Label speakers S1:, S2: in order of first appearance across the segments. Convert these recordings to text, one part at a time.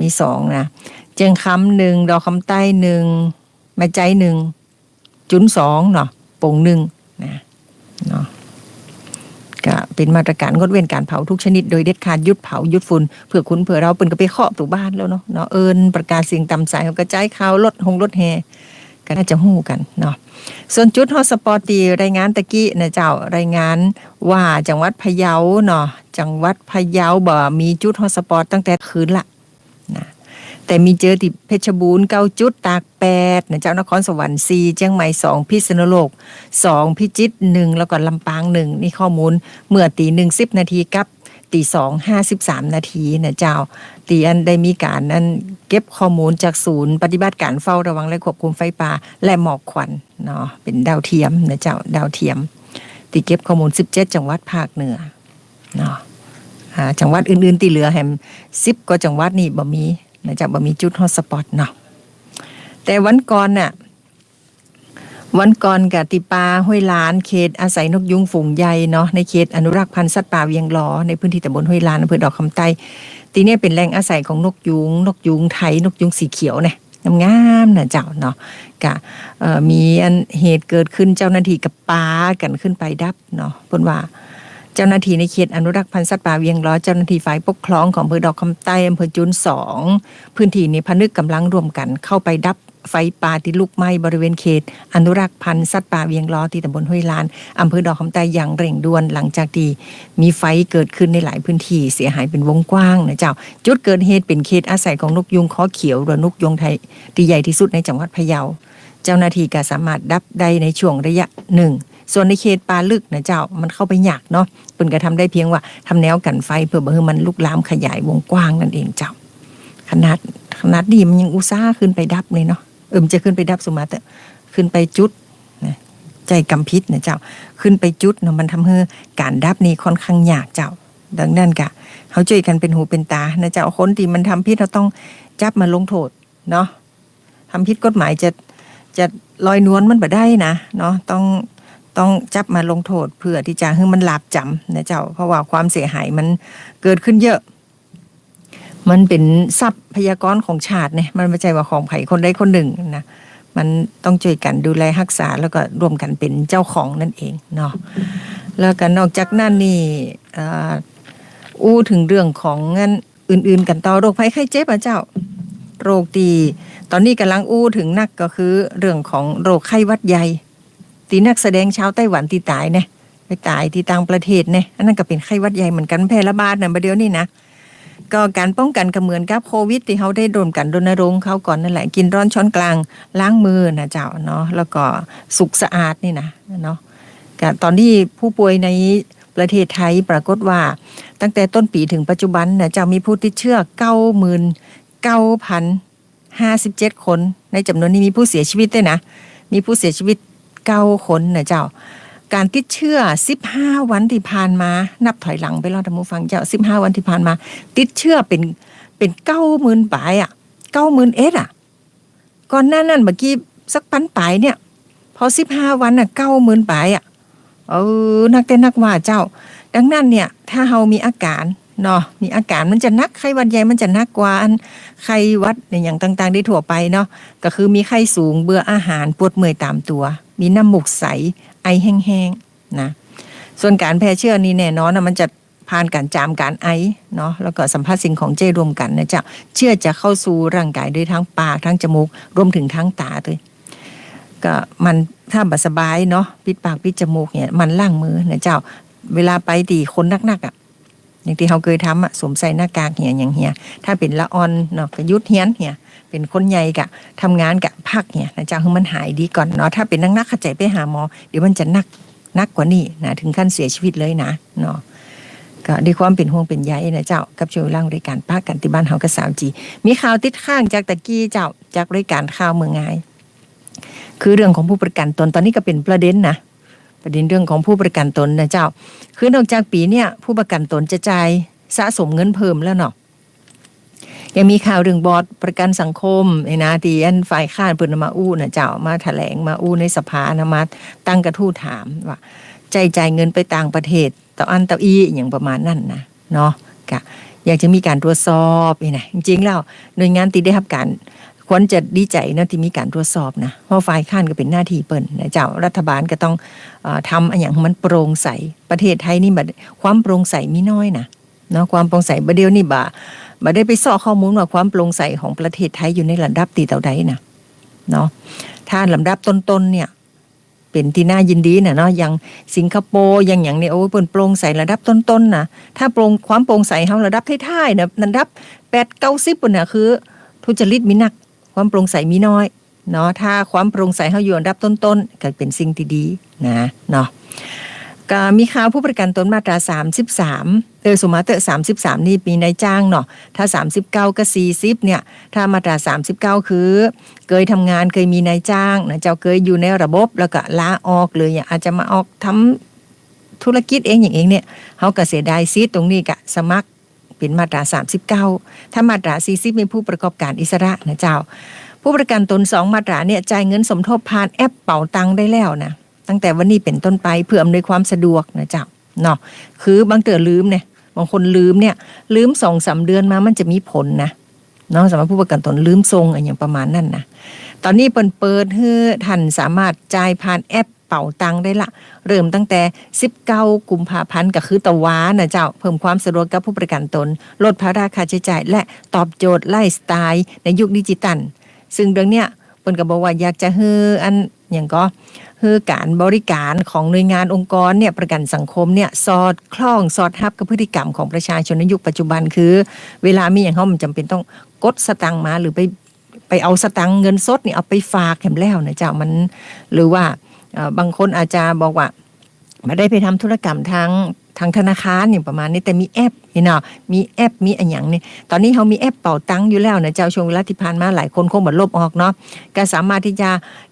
S1: มีสองนะ เจียงคำหนึ่งดอกคำใต้หนึ่งแม่ใจหนึ่งจุนสองเนาะป่งหนึ่งนะเนาะก็เป็นมาตรการงดเว้นการเผาทุกชนิดโดยเด็ดขาดยุดเผายุดฝุ่นเพื่อคุณเพื่อเราเป็นก็ไปเคาะตู่บ้านแล้วเนาะเนาะเอินประกาศเสียงต่ำสายกระจายข่าวรถหงรถแห่ก็น่าจะหู้กันเนาะส่วนจุดฮอสปอร์ตีรายงานตะกี้นะเจ้ารายงานว่าจังหวัดพะเยาเนาะจังหวัดพะเยาบ่มีจุดฮอสปอร์ตตั้งแต่คืนละ นะแต่มีเจอที่เพชรบูรณ์เก้าจุดตากแปดนะเจ้านครสวรรค์สี่เชียงใหม่สองพิษณุโลกสองพิจิตรหนึ่งแล้วก็ลำปางหนึ่งนี่ข้อมูลเมื่อตีหนึ่งสิบนาทีกับตีสองห้าสิบสามนาทีนะเจ้า ตีอันได้มีการนั้นเก็บข้อมูลจากศูนย์ปฏิบัติการเฝ้าระวังและควบคุมไฟป่าและหมอกควันเนาะเป็นดาวเทียมนะเจ้าดาวเทียม ตีเก็บข้อมูล17จังหวัดภาคเหนือเนาะ อ่าจังหวัดอื่นๆที่เหลือแฮม10กว่าจังหวัดนี่บ่มีนะจ๊ะบ่มีจุดฮอตสปอตเนาะแต่วันก่อนน่ะวันก่อนกับติปาห้วยลานเขตอาศัยนกยุงฝูงใหญ่เนาะในเขตอนุรักษ์พันธุ์สัตว์ป่าเวียงหลอในพื้นที่ตำบลห้วยลานอำเภอดอกคำใต้ตีเนี่ยเป็นแหล่งอาศัยของนกยุง นกยุงไทยนกยุงสีเขียวเนี่ยงามๆนะเจ้าเนาะกะมีอันเหตุเกิดขึ้นเจ้าหน้าที่กับปากันขึ้นไปดับเนาะเพิ่นว่า เจ้าหน้าที่ในเขตอนุรักษ์พันธุ์สัตว์ป่าเวียงล้อเจ้าหน้าที่ฝ่ายปกครองของอำเภอดอกคำใต้อำเภอจุนสองพื้นที่นี้พนึกกำลังรวมกันเข้าไปดับไฟป่าที่ลุกไหม้บริเวณเขต อนุรักษ์พันธุ์สัตว์ป่าเวียงล้อที่ตำบลห้วยลานอำเภอดอกคำใต้อย่างเร่งด่วนหลังจากที่มีไฟเกิดขึ้นในหลายพื้นที่เสียหายเป็นวงกว้างนะเจ้า จุดเกิดเหตุเป็นเขตอาศัยของนกยุงขอเขียวหรือนกยุงไทยที่ใหญ่ที่สุดในจังหวัดพะเยา เจ้าหน้าที่ก็สามารถดับได้ในช่วงระยะหนึ่ง ส่วนในเขตป่าลึกนะเจ้ามันเข้าไปยากเนาะเปิ่นก็ทำได้เพียงว่าทำแนวกันไฟเพื่อบ่ให้มันลุกลามขยายวงกว้างนั่นเองเจ้า ขนาดขนาดดีมันยังอุตส่าห์ขึ้นไปดับเลยเนาะเอิมจะขึ้นไปดับสุมาแต่ขึ้นไปจุดนะใจกำพิษนะเจ้า ขึ้นไปจุดเนาะมันทำให้การดับนี่ค่อนข้างยากเจ้า ดังนั้นกะเขาช่วยกันเป็นหูเป็นตานะเจ้าคนที่มันทำพิษเราต้องจับมาลงโทษเนาะทำพิษกฎหมายจะจะลอยนวลมันบ่ได้นะเนาะต้อง ต้องจับมาลงโทษเพื่อที่จะให้มันหลาบจำนะเจ้า เพราะว่าความเสียหายมันเกิดขึ้นเยอะ มันเป็นทรัพยากรของชาติเนี่ยมันไม่ใช่ว่าของใครคนใดคนหนึ่งนะมันต้องช่วยกันดูแลรักษาแล้วก็ร่วมกันเป็นเจ้าของนั่นเองเนาะแล้วก็นอกจากนั้นนี่อ่ออู้ถึงเรื่องของเงินอื่น ๆ กันต่อโรคภัยไข้เจ็บอะเจ้าโรคตี ตอนนี้กำลังอู้ถึงนักก็คือเรื่องของโรคไข้หวัดใหญ่ ตีนักแสดงชาวไต้หวันที่ตายเนี่ยไปตายที่ต่างประเทศเนี่ยอันนั้นก็เป็นไข้หวัดใหญ่เหมือนกันแพร่ระบาดนะประเดี๋ยวนี้นะก็การป้องกันก็เหมือนกับโควิด ที่เขาได้รวมกันรณรงค์เขาก่อนนั่นแหละกินร้อนช้อนกลางล้างมือนะเจ้าเนาะแล้วก็สุขสะอาดนี่นะเนาะก็ตอนที่ผู้ป่วยในประเทศไทยปรากฏว่า ตั้งแต่ต้นปีถึงปัจจุบันนะเจ้ามีผู้ติดเชื้อเก้าหมื่นเก้าพันห้าสิบเจ็ดคน ในจำนวนนี้มีผู้เสียชีวิตด้วยนะ มีผู้เสียชีวิต เก้าคนนะเจ้า การติดเชื้อ15วันที่ผ่านมา นับถอยหลังไปแล้วท่านผู้ฟังเจ้า15วันที่ผ่านมา ติดเชื้อเป็นเป็นเก้าหมื่นปลายอะเก้าหมื่นเอสอะ ก่อนหน้านั้นเมื่อกี้สักพันปลายเนี่ย พอ15วันอะเก้าหมื่นปลายอะเออนักแต่นักว่าเจ้า ดังนั้นเนี่ย ถ้าเฮามีอาการเนาะมีอาการมันจะนักไข้หวัดใหญ่มันจะนักกว่าอันไข้วัดในอย่างต่างๆได้ทั่วไปเนาะก็คือมีไข้สูงเบื่ออาหารปวดเมื่อยตามตัว มีน้ำมูกใส ไอแห้งๆนะ ส่วนการแพร่เชื้อนี่แน่นอนนะมันจะผ่านการจามการไอเนาะแล้วก็สัมผัสสิ่งของเจรวมกันนะเจ้าเชื้อจะเข้าสู่ร่างกายด้วยทั้งปากทั้งจมูกรวมถึงทั้งตาด้วยก็มันถ้าบัสบายเนาะปิดปากปิดจมูกเนี่ยมันล้างมือนะเจ้าเวลาไปตีคนนักๆอะอย่างที่เขาเคยทำอะสวมใส่หน้ากากเหียอย่างเหียถ้าเป็นละออนเนาะก็ยุดเฮียนเหีย เป็นคนใหญ่กะทำงานกะพักเนี่ยนะจ๊ะคือมันหายดีก่อนเนาะถ้าเป็นนักนักข้าใจไปหาหมอเดี๋ยวมันจะนักนักกว่านี้นะถึงขั้นเสียชีวิตเลยนะเนาะก็ด้วยความเป็นห่วงเป็นใยนะเจ้ากับช่วยร่างรายการป้ากันที่บ้านเฮากับสาวจีมีข่าวติดข้างจากตะกี้เจ้าจากรายการข่าวเมืองไงคือเรื่องของผู้ประกันตนตอนนี้ก็เป็นประเด็นนะประเด็นเรื่องของผู้ประกันตนนะเจ้า คือนอกจากปีเนี่ยผู้ประกันตนจะจ่ายสะสมเงินเพิ่มแล้วเนาะ ยังมีข่าวเรื่องบอร์ดประกันสังคมไอ้นะที่อันฝ่ายข้านเปิดมาอู้นะเจ้ามาแถลงมาอู้ในสภานะมาตั้งกระทู้ถามว่าใจจ่ายเงินไปต่างประเทศต่ออันต่ออีอย่างประมาณนั้นนะเนาะกะอยากจะมีการตรวจสอบนี่นะจริงๆแล้วหน่วยงานที่ได้รับการควรจะดีใจนะที่มีการตรวจสอบนะเพราะฝ่ายค้านก็เป็นหน้าที่เปิ่นนะเจ้ารัฐบาลก็ต้องอทำอันอย่างมันโปร่งใสประเทศไทยนี่บัดความโปร่งใสมีน้อยนะเนาะความโปร่งใสประเดี๋ยวนี่บ่า บ่ได้ไปสอข้อมูลว่าความโปร่งใสของประเทศไทยอยู่ในระดับตีเต่าใดนะเนาะถ้าลำดับต้นๆเนี่ย เป็นที่น่ายินดีนะเนาะอย่างสิงคโปร์อย่างอย่างเนี่ยโอ้ยเปิ่นโปร่งใสระดับต้นๆนะถ้าโปร่งความโปร่งใสเฮาระดับท้ายๆนะระดับแปดเก้าสิบปุ่นน่ะคือ ทุจริตมีหนัก ความโปร่งใสมีน้อยเนาะถ้าความโปร่งใสเฮาอยู่อันดับต้นๆก็เป็นสิ่งที่ดีนะเนาะ ก็มีข่าวผู้ประกันตนมาตรา 33 เออสมมาเตอร์33 นี่มีนายจ้างเนาะถ้า 39 ก็ 40 เนี่ย ถ้ามาตรา 39 คือ เคยทำงานเคยมีนายจ้างนะเจ้าเคยอยู่ในระบบแล้วก็ลาออกเลยอย่างอาจจะมาออกทำธุรกิจเองอย่างเองเนี่ยเขาก็เสียดายซีตรงนี้กะสมัครเป็นมาตรา 39 ถ้ามาตรา 40 มีผู้ประกอบการอิสระนะเจ้า ผู้ประกันตนสองมาตราเนี่ยจ่ายเงินสมทบผ่านแอปเป่าตังได้แล้วนะ ตั้งแต่วันนี้เป็นต้นไปเพื่ออำนวยความสะดวกนะเจ้าเนาะคือบางเตือลืมเนี่ยบางคนลืมเนี่ยลืมสองสามเดือนมามันจะมีผลนะเนาะสำหรับผู้ประกันตนลืมทรงอย่างประมาณนั้นนะตอนนี้เปิดเปิดให้ท่านสามารถจ่ายผ่านแอปเป่าตังได้ละ เริ่มตั้งแต่ 19 กุมภาพันธ์ก็คือตะวานะเจ้า เพิ่มความสะดวกกับผู้ประกันตน ลดภาระค่าใช้จ่าย และตอบโจทย์ไลฟ์สไตล์ในยุคดิจิตัล ซึ่งเรื่องเนี้ยเปิ้นก็บอกว่าอยากจะเฮืออัน อย่างก็คือการบริการของหน่วยงานองค์กรเนี่ยประกันสังคมเนี่ยสอดคล้องสอดทับกับพฤติกรรมของประชาชนในยุคปัจจุบันคือ เวลามีอย่างเขามันจำเป็นต้องกดสตังค์มาหรือไปไปเอาสตังค์เงินสดนี่เอาไปฝากแถมแล้วนะเจ้ามันหรือว่าบางคนอาจจะบอกว่าไม่ได้ไปทำธุรกรรมทาง ทางธนาคารอย่างประมาณนี้แต่มีแอปนี่เนาะมีแอปมีอันอย่างนี่ตอนนี้เขามีแอปเป่าตังค์อยู่แล้วนะเจ้าช่วงเวลาที่ผ่านมาหลายคนคงบัดลบออกเนาะก็สามารถที่จะ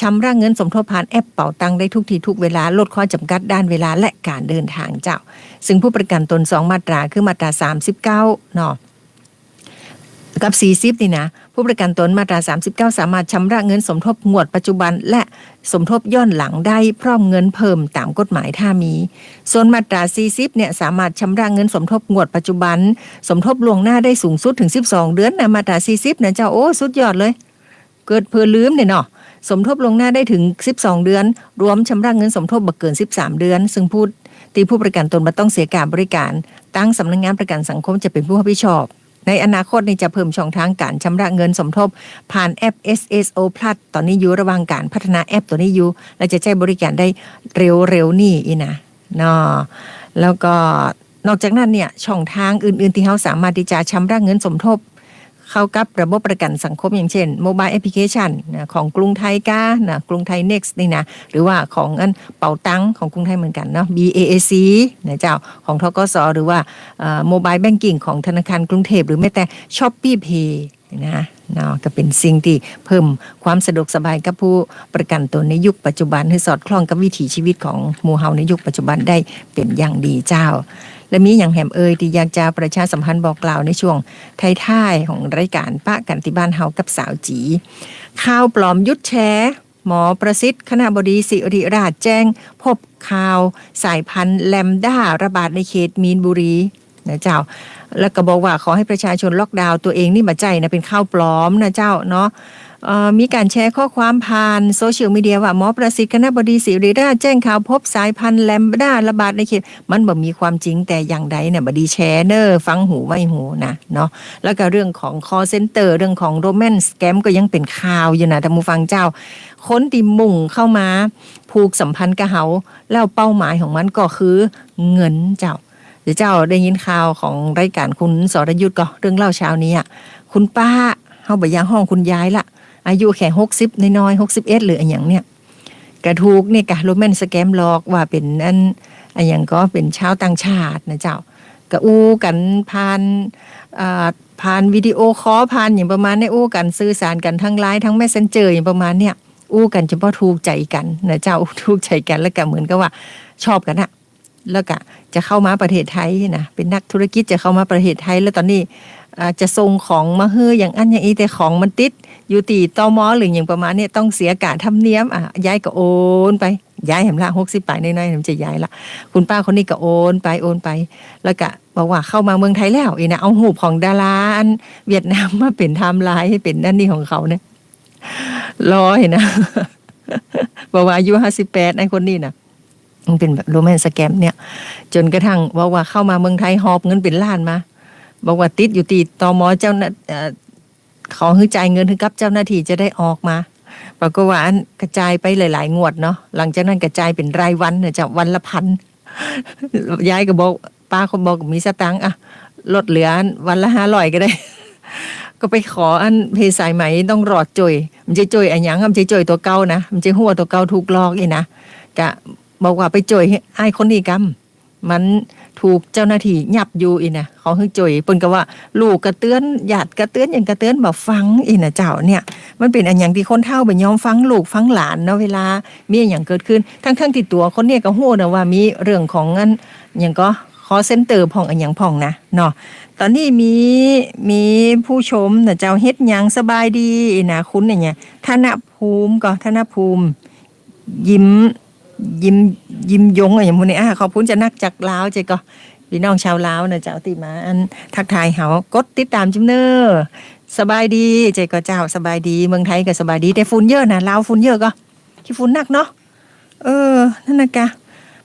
S1: ชำระเงินสมทบผ่านแอปเป่าตังค์ได้ทุกทีทุกเวลาลดข้อจำกัดด้านเวลาและการเดินทางเจ้า ซึ่งผู้ประกันตนสองมาตราคือมาตรา 39เนาะกับ 40นี่นะ ผู้ประกันตนมาตรา 39 สามารถชำระเงินสมทบงวดปัจจุบัน และสมทบย้อนหลังได้พร้อมเงินเพิ่มตามกฎหมายถ้ามี ส่วนมาตรา 40 เนี่ยสามารถชำระเงินสมทบงวดปัจจุบัน สมทบล่วงหน้าได้สูงสุดถึง 12 เดือนนะมาตรา 40นะเจ้าโอ้สุดยอดเลย เกิดเพื่อลืมเนี่ยเนาะสมทบลวงหน้าได้ถึง 12 เดือน รวมชำระเงินสมทบบักเกิน 13 เดือน ซึ่งผู้ตีผู้ประกันตนมาต้องเสียการบริการ ตั้งสำนักงานประกันสังคมจะเป็นผู้รับผิดชอบ ในอนาคตนี่จะเพิ่มช่องทางการชำระเงินสมทบ ผ่านแอป SSO Plus ตอนนี้อยู่ระหว่างการพัฒนาแอปตัวนี้อยู่และจะใช้บริการได้เร็วๆนี่อีนะเนาะแล้วก็นอกจากนั้นเนี่ยช่องทางอื่น ๆ ที่เขาสามารถที่จะชำระเงินสมทบ เข้ากับระบบประกันสังคมอย่างเช่นโมบายแอปพลิเคชันนะของกรุงไทยก้านะกรุงไทย Next นี่นะหรือว่าของอันเป่าตังของกรุงไทยเหมือนกันเนาะ BAAC นะเจ้าของทกสหรือว่าโมบายแบงกิ้งของธนาคารกรุงเทพหรือแม้แต่ s h o p e e Pay นะเนาะก็เป็นสิ่งที่เพิ่มความสะดวกสบายกับผู้ประกันตนในยุคปัจจุบันให้สอดคล้องกับวิถีชีวิตของหมู่เฮาในยุคปัจจุบันได้เป็นอย่างดีเจ้า และมีอย่างแหมเอ่ยที่อยากจะประชาสัมพันธ์บอกกล่าวในช่วงท้ายๆของรายการป้ากันที่บ้านเฮากับสาวจีข่าวปลอมยุดแชร์หมอประสิทธิ์คณะบดีสิริราชแจ้ง พบข่าวสายพันธุ์แลมด้าระบาดในเขตมีนบุรีนะเจ้า แล้วก็บอกว่าขอให้ประชาชนล็อกดาวน์ตัวเองนี่มาใจนะเป็นข้าวปลอมนะเจ้าเนาะ มีการแชร์ข้อความผ่านโซเชียลมีเดียว่าหมอประสิทธิ์คณะบดีศิริราชแจ้งข่าวพบสายพันธุ์แลมด้าระบาดในเขตมันบ่มีความจริงแต่อย่างใดเนี่ยบดีแชร์เนอร์ฟังหูไว้หูนะเนาะแล้วก็เรื่องของ call center เรื่องของโรแมนสแกมก็ยังเป็นข่าวอยู่นะท่านผู้ฟังเจ้าคนที่มุ่งเข้ามาผูกสัมพันธ์กับเฮาแล้วเป้าหมายของมันก็คือเงินเจ้าเดี๋ยวเจ้าได้ยินข่าวของรายการคุณสรยุทธ์ก็เรื่องเล่าเช้านี้อะคุณป้าเฮาบ่ยังห้องคุณยายละ อายุแค่หกสิบน้อยหกสิบเอ็ดหรืออันอย่างเนี้ยกระถูกเนี่ยกะโรแมนสแกมหลอกว่าเป็นอันอันอย่างก็เป็นชาวต่างชาตินะเจ้ากะอู้กันผ่านอ่าผ่านวิดีโอคอลผ่านอย่างประมาณเนี้อู้กันสื่อสารกันทั้งไลน์ทั้งแมสเซนเจอร์อย่างประมาณเนี้ยอู้กันเฉพาะถูกใจกันนะเจ้าถูกใจกันแล้วก็เหมือนกับว่าชอบกันอะแล้วก็จะเข้ามาประเทศไทยนะเป็นนักธุรกิจจะเข้ามาประเทศไทย แล้วตอนนี้ อาจะส่งของมาเฮืออย่างอันอย่างอีแต่ของมันติด อยู่ตีตอมอหรืออย่างประมาณนี้ต้องเสียการทำเนียมอะย้ายก็โอนไปย้ายแหมละหกสิบปลายน้อยๆมันจะย้ายละคุณป้าคนนี้ก็โอนไปโอนไป แล้วก็บอกว่าเข้ามาเมืองไทยแล้วอีนะเอาหูปของดาราอันเวียดนามมาเป็นไทม์ไลน์ให้เป็นนั่นนี่ของเขาเนี่ยรอเห็นนะบอกว่าอายุห้าสิบแปดไอ้คนนี้นะมันเป็นแบบโรแมนต์สแกมเนี่ย จนกระทั่งบอกว่าเข้ามาเมืองไทยหอบเงินเป็นล้านมา บอกว่าติดอยู่ตีตอมอเจ้าหน้าเอ่อขอให้จ่ายเงินให้กับเจ้าหน้าที่จะได้ออกมาปรากฏว่าอันกระจายไปหลาย ๆ งวดเนาะหลังจากนั้นกระจายเป็นรายวันเนี่ยจะวันละพันยายก็บอกป้าคนบอกมีสตังค์อะลดเหลือวันละห้าร้อยก็ได้ ก็ไปขออันเพสายไหมต้องรอดจอยมันจะจอยอันหยังมันจะจอยตัวเก่านะมันจะหัวตัวเก่าถูกลอกอีนะกะบอกว่าไปจอยให้ไอ้คนนี้กำมัน ถูกเจ้าหน้าที่ยับอยู่อีนะเขาให้จอยเปิ้นก็ว่า ลูกกระเตือนหยาดกระเตือนอย่างกระเตือนแบบฟังอีนะเจ้าเนี่ย มันเป็นอันอย่างที่คนเฒ่าไปยอมฟังลูกฟังหลานเนาะเวลามีอย่างเกิดขึ้น ทั้งทั้งๆที่ตัวคนเนี่ยก็ฮู้นะว่ามีเรื่องของอันอย่างก็คอเซ็นเตอร์พ่องอันอย่างพ่องนะเนาะตอนนี้มีมีผู้ชมนะเจ้าเฮ็ดหยังสบายดีนะคุณเนี่ยธนภูมิก็ธนภูมิ ยิ้ม ยิ้มยิ้มยงอะไรอย่างพวกนี้อะขอบคุณจะนักจากลาวเจก็พี่น้องชาวลาวนะเจ้าติมาอันทักทายเฮากดติดตามจิมเนอร์สบายดี เจก็เจ้าสบายดี เมืองไทยก็สบายดี แต่ฝุ่นเยอะนะลาวฝุ่นเยอะก็ที่ฝุ่นหนักเนาะเออนั่นนะกะ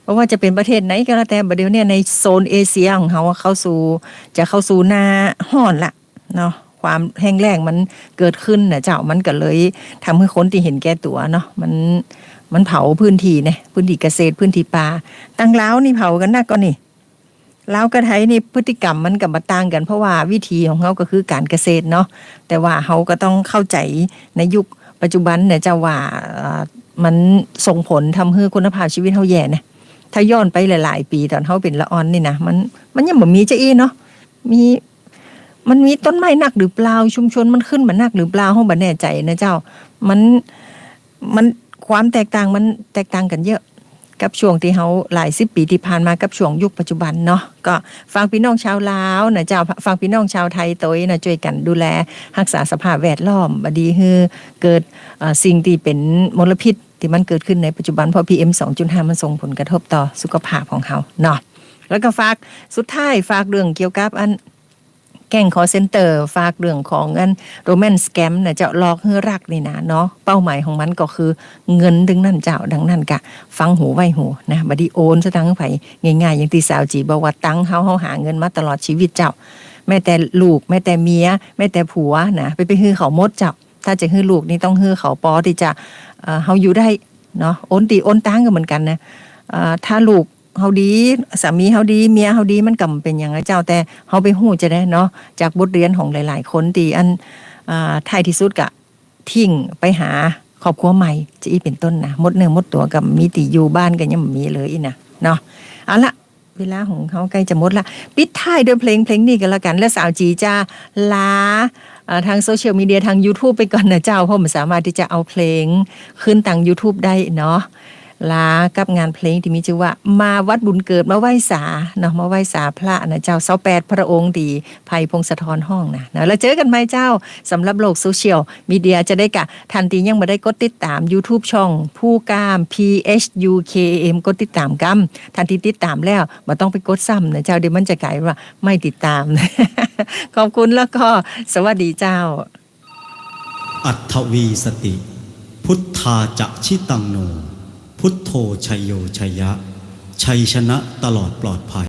S1: เพราะว่าจะเป็นประเทศไหนก็แล้วแต่ประเดี๋ยวเนี่ยในโซนเอเชียของเขาเข้าสู่จะเข้าสู่หน้าห้อนละเนาะความแห้งแล้งมันเกิดขึ้นนะเจ้ามันก็เลยทำให้คนที่เห็นแก่ตัวเนาะมัน มันเผาพื้นที่เนี่ยพื้นที่เกษตรพื้นที่ป่าตั้งล้าวนี่เผากันนักก็นี่ล้าวกระไทยนี่พฤติกรรมมันกับมาต่างกันเพราะว่าวิธีของเขาก็คือการเกษตรเนาะแต่ว่าเขาก็ต้องเข้าใจในยุคปัจจุบันเนี่ยจะว่ามันส่งผลทำให้คุณภาพชีวิตเขาแย่เนี่ยถ้าย้อนไปหลาย ๆ ปีตอนเขาเป็นละออนนี่นะมันมันยังบ่มีจะอีเนาะมีมันมีต้นไม้หนักหรือเปล่าชุมชนมันขึ้นมาหนักหรือเปล่าเขาบ่แน่ใจนะเจ้า มันมัน ความแตกต่างมันแตกต่างกันเยอะ กับช่วงที่เขาหลายสิบปีที่ผ่านมากับช่วงยุคปัจจุบันเนาะก็ฟังพี่น้องชาวลาวนะเจ้าฟังพี่น้องชาวไทยตัวนะช่วยกันดูแลรักษาสภาพแวดล้อมบดีคือเกิดสิ่งที่เป็นมลพิษที่มันเกิดขึ้นในปัจจุบันเพราะ PM 2.5 มันส่งผลกระทบต่อสุขภาพของเขาเนาะแล้วก็ฝากสุดท้ายฝากเรื่องเกี่ยวกับอัน แก่งคอเซ็นเตอร์ฝากเรื่องของเงินโรแมนสแกมเนี่ยจะหลอกให้รักนี่นะเนาะเป้าหมายของมันก็คือเงินดึงนั่นเจ้าดังนั้นกะ ฟังหูไว้หูนะบดีโอนสตังไปง่ายๆอย่างที่สาวจีบอกว่าตังเฮาเฮาหาเงินมาตลอดชีวิตเจ้า แม้แต่ลูกแม้แต่เมียแม้แต่ผัวนะไปไปฮือเขามดเจ้า ถ้าจะฮือลูกนี่ต้องฮือเขาปอที่จะเอ่อเฮาอยู่ได้เนาะโอนตีโอนตังก็เหมือนกันนะถ้าลูก เฮาดีสามีเฮาดีเมียเฮาดีมันก็เป็นอย่างไรเจ้าแต่เฮาไปหู้จะได้เนาะจากบทเรียนของหลาย ๆ คนที่อันอ่าท้ายที่สุดกะทิ้งไปหาครอบครัวใหม่จะอีเป็นต้นนะมดเนื้อมดตัวกับมีติอยู่บ้านกันยังมีเลยอีนะเนาะเอาละเวลาของเขาใกล้จะหมดละปิดท้ายด้วยเพลงเพลงนี้กันละกัน และสาวจีจะลาทางโซเชียลมีเดียทาง YouTube ไปก่อนนะเจ้า เพราะมันสามารถที่จะเอาเพลงขึ้นทาง YouTube ได้เนาะ ลากับงานเพลงที่มีชื่อว่า มาวัดบุญเกิดมาไหว้สาเนาะมาไหว้สาพระนะเจ้าเสาแปดพระองค์ดีภัยพงศธรห้องนะนะแล้วเจอกันไหมเจ้าสำหรับโลกโซเชียลมีเดียจะได้กะ ทันทียังมาได้กดติดตาม YouTube ช่อง ผู้กาม PHUKM กดติดตามกัมทันทีติดตามแล้วมาต้องไปกดซ้ำนะเจ้าเดี๋ยวมันจะกลายว่าไม่ติดตาม ขอบคุณแล้วก็สวัสดีเจ้า
S2: อัตถวีสติ พุทธาจะชิตังโน พุทโธชัยโยชัยยะ ชัยชนะตลอดปลอดภัย